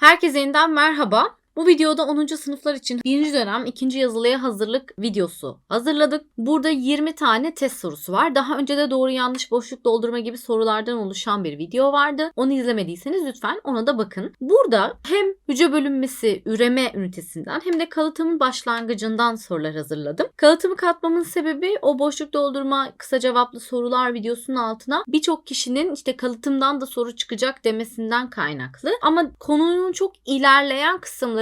Herkese yeniden merhaba. Bu videoda 10. sınıflar için 1. dönem 2. yazılıya hazırlık videosu hazırladık. Burada 20 tane test sorusu var. Daha önce de doğru yanlış boşluk doldurma gibi sorulardan oluşan bir video vardı. Onu izlemediyseniz lütfen ona da bakın. Burada hem hücre bölünmesi üreme ünitesinden hem de kalıtımın başlangıcından sorular hazırladım. Kalıtımı katmamın sebebi o boşluk doldurma kısa cevaplı sorular videosunun altına birçok kişinin işte kalıtımdan da soru çıkacak demesinden kaynaklı. Ama konunun çok ilerleyen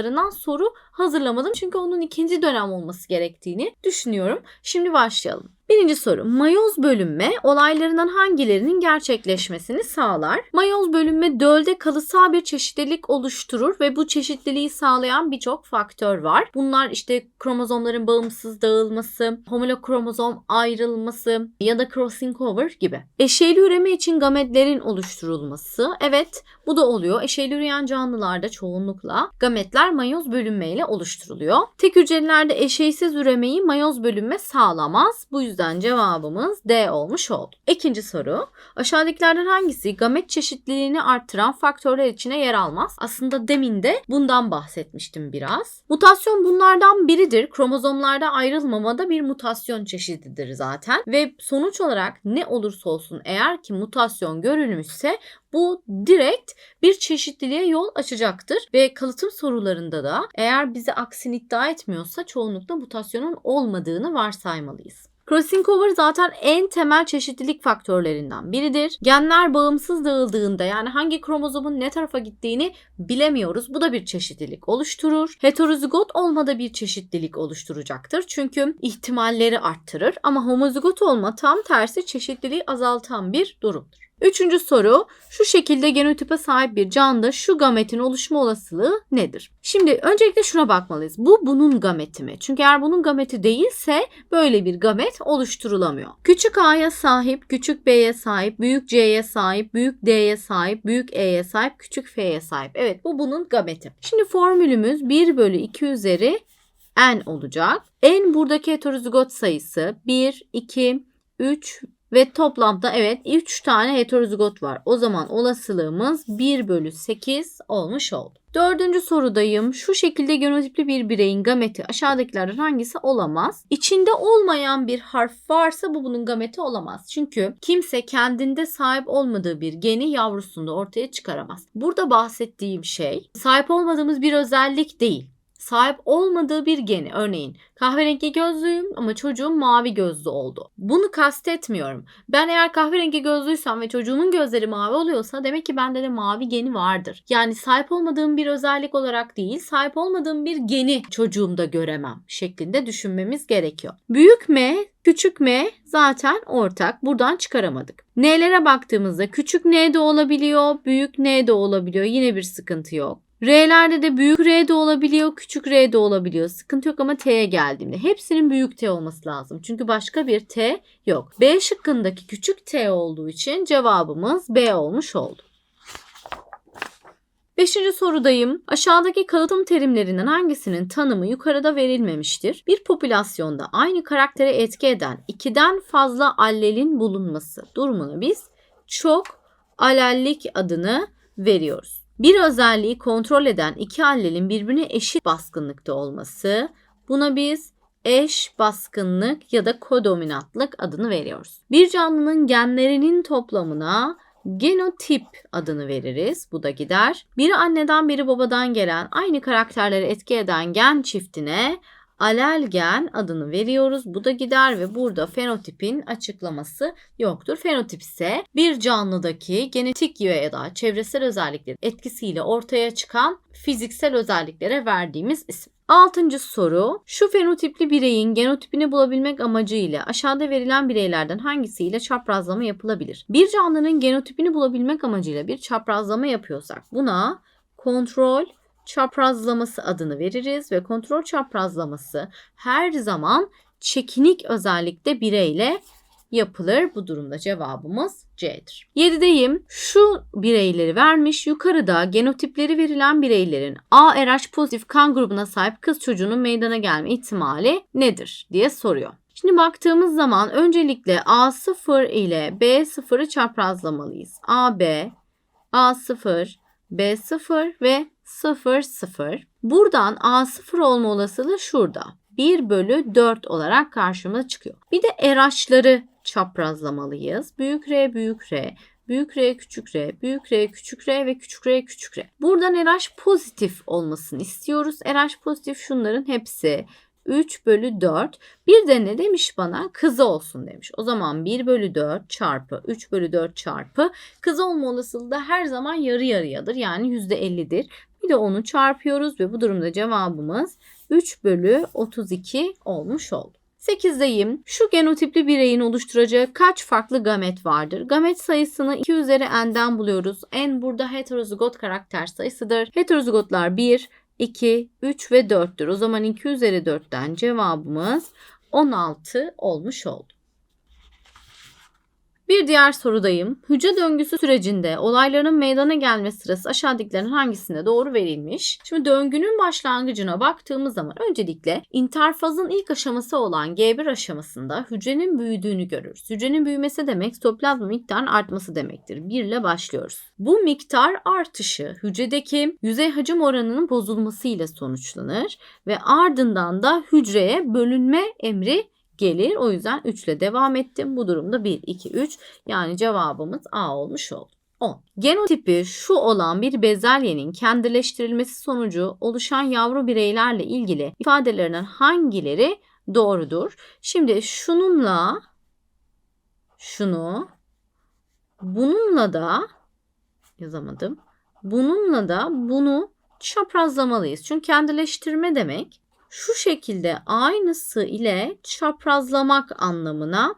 kısımlarından soru hazırlamadım. Çünkü onun ikinci dönem olması gerektiğini düşünüyorum. Şimdi başlayalım. Birinci soru. Mayoz bölünme olaylarından hangilerinin gerçekleşmesini sağlar? Mayoz bölünme dölde kalısal bir çeşitlilik oluşturur ve bu çeşitliliği sağlayan birçok faktör var. Bunlar işte kromozomların bağımsız dağılması, homolokromozom ayrılması ya da crossing over gibi. Eşeyli üreme için gametlerin oluşturulması. Evet bu da oluyor. Eşeyli üreyen canlılarda çoğunlukla gametler mayoz bölünmeyle oluşturuluyor. Tek hücrelerde eşeysiz üremeyi mayoz bölünme sağlamaz. Bu yüzden cevabımız D olmuş oldu. İkinci soru. Aşağıdakilerden hangisi gamet çeşitliliğini arttıran faktörler içine yer almaz? Aslında demin de bundan bahsetmiştim biraz. Mutasyon bunlardan biridir. Kromozomlarda ayrılmamada bir mutasyon çeşididir zaten. Ve sonuç olarak ne olursa olsun eğer ki mutasyon görülmüşse bu direkt bir çeşitliliğe yol açacaktır ve kalıtım sorularında da eğer bize aksini iddia etmiyorsa çoğunlukla mutasyonun olmadığını varsaymalıyız. Crossing over zaten en temel çeşitlilik faktörlerinden biridir. Genler bağımsız dağıldığında yani hangi kromozomun ne tarafa gittiğini bilemiyoruz. Bu da bir çeşitlilik oluşturur. Heterozigot olmada bir çeşitlilik oluşturacaktır. Çünkü ihtimalleri arttırır ama homozigot olma tam tersi çeşitliliği azaltan bir durumdur. Üçüncü soru şu şekilde genotipe sahip bir canlıda şu gametin oluşma olasılığı nedir? Şimdi öncelikle şuna bakmalıyız. Bu bunun gameti mi? Çünkü eğer bunun gameti değilse böyle bir gamet oluşturulamıyor. Küçük A'ya sahip, küçük B'ye sahip, büyük C'ye sahip, büyük D'ye sahip, büyük E'ye sahip, küçük F'ye sahip. Evet bu bunun gameti. Şimdi formülümüz 1 bölü 2 üzeri n olacak. N buradaki heterozigot sayısı 1, 2, 3 ve toplamda evet 3 tane heterozigot var. O zaman olasılığımız 1 bölü 8 olmuş oldu. Dördüncü sorudayım. Şu şekilde genotipli bir bireyin gameti aşağıdakilerden hangisi olamaz? İçinde olmayan bir harf varsa bu bunun gameti olamaz. Çünkü kimse kendinde sahip olmadığı bir geni yavrusunda ortaya çıkaramaz. Burada bahsettiğim şey sahip olmadığımız bir özellik değil sahip olmadığı bir geni. Örneğin kahverengi gözlüyüm ama çocuğum mavi gözlü oldu. Bunu kastetmiyorum. Ben eğer kahverengi gözlüysem ve çocuğumun gözleri mavi oluyorsa demek ki bende de mavi geni vardır. Yani sahip olmadığım bir özellik olarak değil, sahip olmadığım bir geni çocuğumda göremem şeklinde düşünmemiz gerekiyor. Büyük M Küçük m zaten ortak. Buradan çıkaramadık. N'lere baktığımızda küçük n de olabiliyor, büyük n de olabiliyor. Yine bir sıkıntı yok. R'lerde de büyük R de olabiliyor, küçük R de olabiliyor. Sıkıntı yok ama T'ye geldiğimde hepsinin büyük T olması lazım. Çünkü başka bir T yok. B şıkkındaki küçük T olduğu için cevabımız B olmuş oldu. Beşinci sorudayım. Aşağıdaki kalıtım terimlerinden hangisinin tanımı yukarıda verilmemiştir? Bir popülasyonda aynı karaktere etki eden ikiden fazla allelin bulunması durumunu biz çok alellik adını veriyoruz. Bir özelliği kontrol eden iki allelin birbirine eşit baskınlıkta olması buna biz eş baskınlık ya da kodominantlık adını veriyoruz. Bir canlının genlerinin toplamına genotip adını veririz. Bu da gider. Biri anneden biri babadan gelen aynı karakterleri etki eden gen çiftine alel gen adını veriyoruz. Bu da gider ve burada fenotipin açıklaması yoktur. Fenotip ise bir canlıdaki genetik ya da çevresel özelliklerin etkisiyle ortaya çıkan fiziksel özelliklere verdiğimiz isim. Altıncı soru. Şu fenotipli bireyin genotipini bulabilmek amacıyla aşağıda verilen bireylerden hangisiyle çaprazlama yapılabilir? Bir canlının genotipini bulabilmek amacıyla bir çaprazlama yapıyorsak buna kontrol çaprazlaması adını veririz ve kontrol çaprazlaması her zaman çekinik özellikte bireyle yapılır. Bu durumda cevabımız C'dir. 7'deyim. Şu bireyleri vermiş. Yukarıda genotipleri verilen bireylerin ARH pozitif kan grubuna sahip kız çocuğunun meydana gelme ihtimali nedir diye soruyor. Şimdi baktığımız zaman öncelikle A0 ile B0'ı çaprazlamalıyız. AB, A0, B0 ve 0 0. Buradan A0 olma olasılığı şurada. 1 bölü 4 olarak karşıma çıkıyor. Bir de RH'ları çaprazlamalıyız. Büyük R, büyük R, büyük R, küçük R, büyük R, küçük R ve küçük R, küçük R. Buradan RH pozitif olmasını istiyoruz. RH pozitif şunların hepsi 3 bölü 4. Bir de ne demiş bana? Kızı olsun demiş. O zaman 1 bölü 4 çarpı 3 bölü 4 çarpı kızı olma olasılığı da her zaman yarı yarıyadır. Yani %50'dir. De onu çarpıyoruz ve bu durumda cevabımız 3 bölü 32 olmuş oldu. 8'deyim. Şu genotipli bireyin oluşturacağı kaç farklı gamet vardır? Gamet sayısını 2 üzeri n'den buluyoruz. n burada heterozigot karakter sayısıdır. Heterozigotlar 1, 2, 3 ve 4'tür. O zaman 2 üzeri 4'ten cevabımız 16 olmuş oldu. Bir diğer sorudayım. Hücre döngüsü sürecinde olayların meydana gelme sırası aşağıdakilerin hangisinde doğru verilmiş? Şimdi döngünün başlangıcına baktığımız zaman öncelikle interfazın ilk aşaması olan G1 aşamasında hücrenin büyüdüğünü görürüz. Hücrenin büyümesi demek sitoplazma miktarının artması demektir. 1 ile başlıyoruz. Bu miktar artışı hücredeki yüzey hacim oranının bozulmasıyla sonuçlanır ve ardından da hücreye bölünme emri gelir. O yüzden 3 ile devam ettim. Bu durumda 1, 2, 3 yani cevabımız A olmuş oldu. 10. Genotipi şu olan bir bezelyenin kendileştirilmesi sonucu oluşan yavru bireylerle ilgili ifadelerinden hangileri doğrudur? Şimdi şununla şunu bununla da yazamadım. Bununla da bunu çaprazlamalıyız. Çünkü kendileştirme demek şu şekilde aynısı ile çaprazlamak anlamına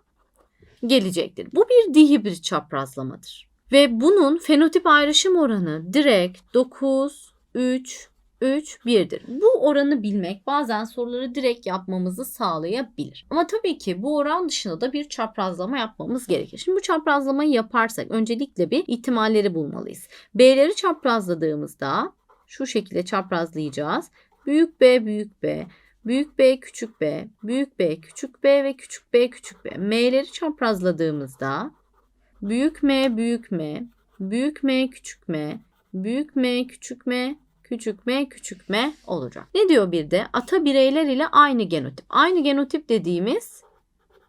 gelecektir. Bu bir dihibrit çaprazlamadır. Ve bunun fenotip ayrışım oranı direkt 9, 3, 3, 1'dir. Bu oranı bilmek bazen soruları direkt yapmamızı sağlayabilir. Ama tabii ki bu oran dışında da bir çaprazlama yapmamız gerekir. Şimdi bu çaprazlamayı yaparsak öncelikle bir ihtimalleri bulmalıyız. B'leri çaprazladığımızda şu şekilde çaprazlayacağız. Büyük B, büyük B, büyük B, küçük B, büyük B, küçük B ve küçük B, küçük B. M'leri çaprazladığımızda büyük M, büyük M, büyük M, küçük M, büyük M, küçük M, küçük m, küçük m olacak. Ne diyor bir de? Ata bireyler ile aynı genotip. Aynı genotip dediğimiz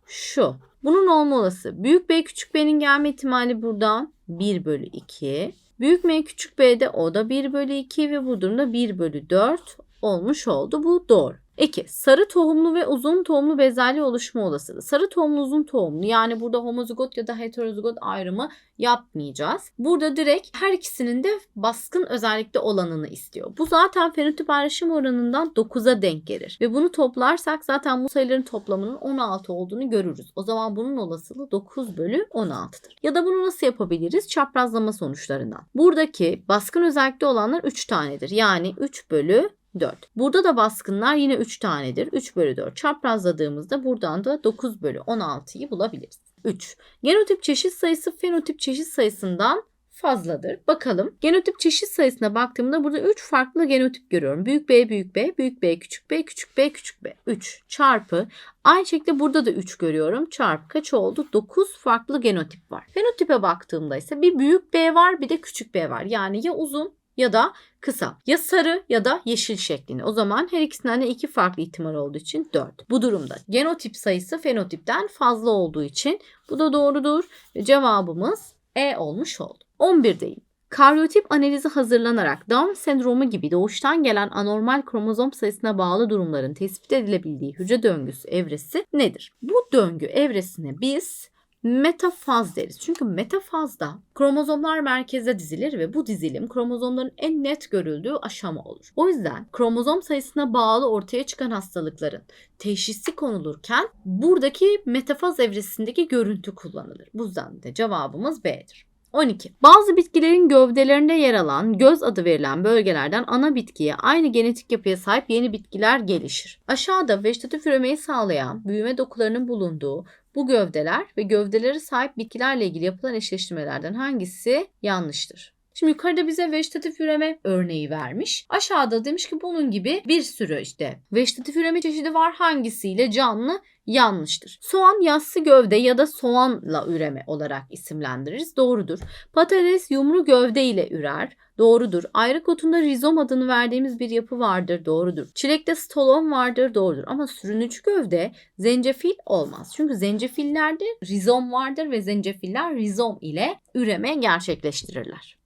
şu. Bunun olma olası. Büyük B, küçük B'nin gelme ihtimali buradan 1 bölü 2. Büyük M, küçük B'de o da 1 bölü 2 ve bu durumda 1 bölü 4 olmuş oldu. Bu doğru. 2. Sarı tohumlu ve uzun tohumlu bezelye oluşma olasılığı. Sarı tohumlu uzun tohumlu yani burada homozigot ya da heterozigot ayrımı yapmayacağız. Burada direkt her ikisinin de baskın özellikte olanını istiyor. Bu zaten fenotip ayrışım oranından 9'a denk gelir. Ve bunu toplarsak zaten bu sayıların toplamının 16 olduğunu görürüz. O zaman bunun olasılığı 9 bölü 16'dır. Ya da bunu nasıl yapabiliriz? Çaprazlama sonuçlarından. Buradaki baskın özellikte olanlar 3 tanedir. Yani 3 bölü 4. Burada da baskınlar yine 3 tanedir. 3 bölü 4 çaprazladığımızda buradan da 9 bölü 16'yı bulabiliriz. 3. Genotip çeşit sayısı fenotip çeşit sayısından fazladır. Bakalım. Genotip çeşit sayısına baktığımda burada 3 farklı genotip görüyorum. Büyük B, büyük B, büyük B, küçük B, küçük B, küçük B. 3 çarpı. Aynı şekilde burada da 3 görüyorum. Çarpı kaç oldu? 9 farklı genotip var. Fenotipe baktığımda ise bir büyük B var bir de küçük B var. Yani ya uzun ya da kısa. Ya sarı ya da yeşil şeklinde. O zaman her ikisinden de iki farklı ihtimal olduğu için 4. Bu durumda genotip sayısı fenotipten fazla olduğu için bu da doğrudur. Cevabımız E olmuş oldu. 11'deyim. Karyotip analizi hazırlanarak Down sendromu gibi doğuştan gelen anormal kromozom sayısına bağlı durumların tespit edilebildiği hücre döngüsü evresi nedir? Bu döngü evresine biz metafaz deriz. Çünkü metafazda kromozomlar merkeze dizilir ve bu dizilim kromozomların en net görüldüğü aşama olur. O yüzden kromozom sayısına bağlı ortaya çıkan hastalıkların teşhisi konulurken buradaki metafaz evresindeki görüntü kullanılır. Bu yüzden de cevabımız B'dir. 12. Bazı bitkilerin gövdelerinde yer alan göz adı verilen bölgelerden ana bitkiye aynı genetik yapıya sahip yeni bitkiler gelişir. Aşağıda vejetatif üremeyi sağlayan büyüme dokularının bulunduğu bu gövdeler ve gövdeleri sahip bitkilerle ilgili yapılan eşleştirmelerden hangisi yanlıştır? Şimdi yukarıda bize vejetatif üreme örneği vermiş. Aşağıda demiş ki bunun gibi bir sürü işte vejetatif üreme çeşidi var hangisiyle canlı yanlıştır. Soğan yassı gövde ya da soğanla üreme olarak isimlendiririz. Doğrudur. Patates yumru gövde ile ürer. Doğrudur. Ayrık otunda rizom adını verdiğimiz bir yapı vardır. Doğrudur. Çilekte stolon vardır. Doğrudur. Ama sürünücü gövde zencefil olmaz. Çünkü zencefillerde rizom vardır ve zencefiller rizom ile üreme gerçekleştirirler.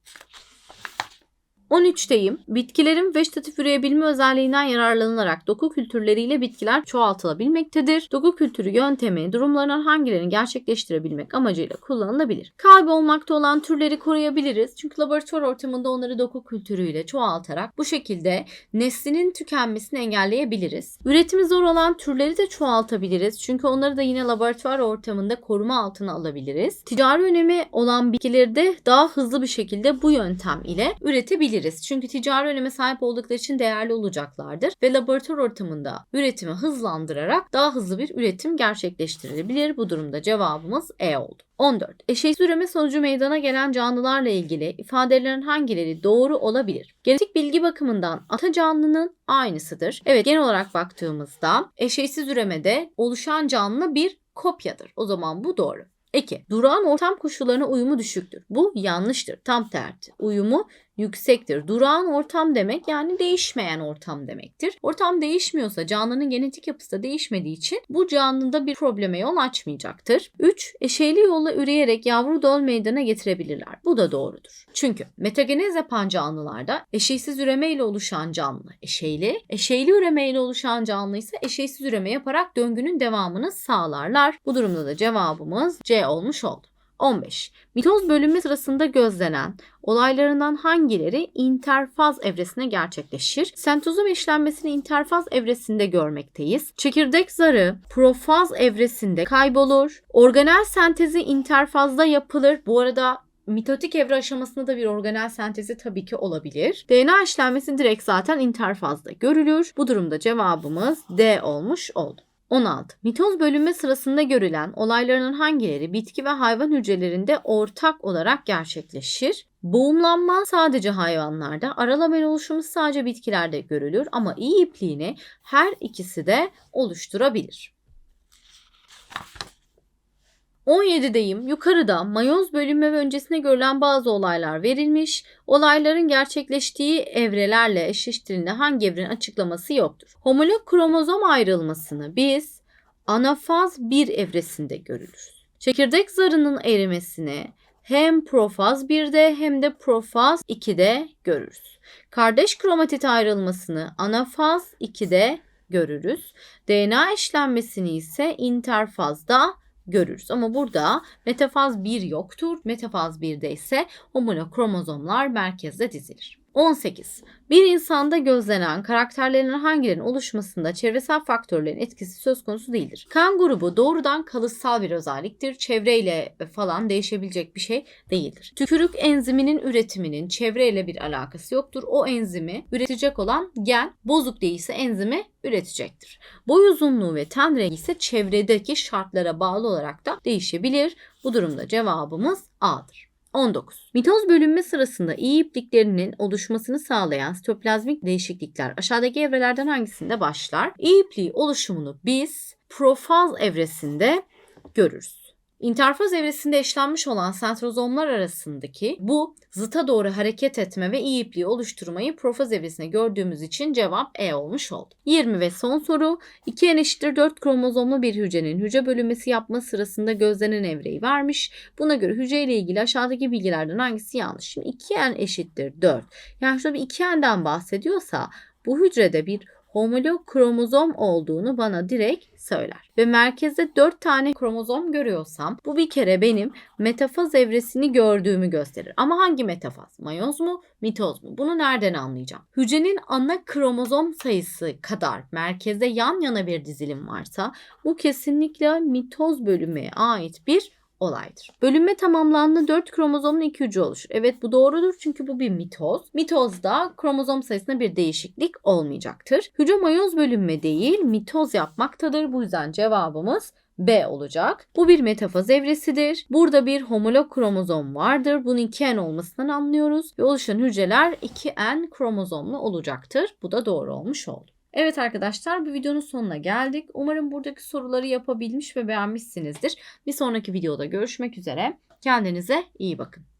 13'teyim. Bitkilerin vejetatif üreyebilme özelliğinden yararlanılarak doku kültürleriyle bitkiler çoğaltılabilmektedir. Doku kültürü yöntemi durumlarından hangilerini gerçekleştirebilmek amacıyla kullanılabilir. Kaybolmakta olan türleri koruyabiliriz. Çünkü laboratuvar ortamında onları doku kültürüyle çoğaltarak bu şekilde neslinin tükenmesini engelleyebiliriz. Üretimi zor olan türleri de çoğaltabiliriz. Çünkü onları da yine laboratuvar ortamında koruma altına alabiliriz. Ticari önemi olan bitkileri de daha hızlı bir şekilde bu yöntem ile üretebiliriz. Çünkü ticari öneme sahip oldukları için değerli olacaklardır ve laboratuvar ortamında üretimi hızlandırarak daha hızlı bir üretim gerçekleştirilebilir. Bu durumda cevabımız E oldu. 14. Eşeğsiz üreme sonucu meydana gelen canlılarla ilgili ifadelerin hangileri doğru olabilir? Genetik bilgi bakımından ata canlının aynısıdır. Evet genel olarak baktığımızda eşeğsiz üremede oluşan canlı bir kopyadır. O zaman bu doğru. 2. Durağan ortam koşullarına uyumu düşüktür. Bu yanlıştır. Tam tersi. Uyumu yüksektir. Durağan ortam demek yani değişmeyen ortam demektir. Ortam değişmiyorsa canlının genetik yapısı da değişmediği için bu canlıda bir probleme yol açmayacaktır. 3. Eşeyli yolla üreyerek yavru döl meydana getirebilirler. Bu da doğrudur. Çünkü metagenez yapan canlılarda eşeysiz üreme ile oluşan canlı eşeyli, eşeyli üreme ile oluşan canlı ise eşeysiz üreme yaparak döngünün devamını sağlarlar. Bu durumda da cevabımız C olmuş oldu. 15. Mitoz bölünme sırasında gözlenen olaylarından hangileri interfaz evresine gerçekleşir? Sentozom işlenmesini interfaz evresinde görmekteyiz. Çekirdek zarı profaz evresinde kaybolur. Organel sentezi interfazda yapılır. Bu arada mitotik evre aşamasında da bir organel sentezi tabii ki olabilir. DNA işlenmesi direkt zaten interfazda görülür. Bu durumda cevabımız D olmuş oldu. 16. Mitoz bölünme sırasında görülen olayların hangileri bitki ve hayvan hücrelerinde ortak olarak gerçekleşir? Boğumlanma sadece hayvanlarda, aralamel oluşumu sadece bitkilerde görülür ama iyi ipliğini her ikisi de oluşturabilir. 17'deyim. Yukarıda mayoz bölünme ve öncesine görülen bazı olaylar verilmiş. Olayların gerçekleştiği evrelerle eşleştirildiğinde hangi evrenin açıklaması yoktur. Homolog kromozom ayrılmasını biz anafaz 1 evresinde görürüz. Çekirdek zarının erimesini hem profaz 1'de hem de profaz 2'de görürüz. Kardeş kromatit ayrılmasını anafaz 2'de görürüz. DNA işlenmesini ise interfazda görürüz. Ama burada metafaz 1 yoktur. Metafaz 1'de ise homolog kromozomlar merkezde dizilir. 18. Bir insanda gözlenen karakterlerin hangilerinin oluşmasında çevresel faktörlerin etkisi söz konusu değildir. Kan grubu doğrudan kalıtsal bir özelliktir. Çevreyle falan değişebilecek bir şey değildir. Tükürük enziminin üretiminin çevreyle bir alakası yoktur. O enzimi üretecek olan gen bozuk değilse enzimi üretecektir. Boy uzunluğu ve ten rengi ise çevredeki şartlara bağlı olarak da değişebilir. Bu durumda cevabımız A'dır. 19. Mitoz bölünme sırasında iyi ipliklerinin oluşmasını sağlayan sitoplazmik değişiklikler aşağıdaki evrelerden hangisinde başlar? İyi ipliği oluşumunu biz profaz evresinde görürüz. İnterfaz evresinde eşlenmiş olan sentrozomlar arasındaki bu zıta doğru hareket etme ve iyi ipliği oluşturmayı profaz evresinde gördüğümüz için cevap E olmuş oldu. 20 ve son soru 2N eşittir 4 kromozomlu bir hücrenin hücre bölünmesi yapma sırasında gözlenen evreyi vermiş. Buna göre hücre ile ilgili aşağıdaki bilgilerden hangisi yanlış? Şimdi 2N eşittir 4. Yani şurada bir 2N'den bahsediyorsa bu hücrede bir homolog kromozom olduğunu bana direkt söyler. Ve merkezde 4 tane kromozom görüyorsam bu bir kere benim metafaz evresini gördüğümü gösterir. Ama hangi metafaz? Mayoz mu? Mitoz mu? Bunu nereden anlayacağım? Hücrenin ana kromozom sayısı kadar merkezde yan yana bir dizilim varsa bu kesinlikle mitoz bölümüne ait bir olaydır. Bölünme tamamlandığında 4 kromozomlu iki hücre oluşur. Evet bu doğrudur çünkü bu bir mitoz. Mitozda kromozom sayısında bir değişiklik olmayacaktır. Hücre mayoz bölünme değil mitoz yapmaktadır. Bu yüzden cevabımız B olacak. Bu bir metafaz evresidir. Burada bir homolog kromozom vardır. Bunun 2N olmasından anlıyoruz ve oluşan hücreler 2N kromozomlu olacaktır. Bu da doğru olmuş oldu. Evet arkadaşlar bu videonun sonuna geldik. Umarım buradaki soruları yapabilmiş ve beğenmişsinizdir. Bir sonraki videoda görüşmek üzere. Kendinize iyi bakın.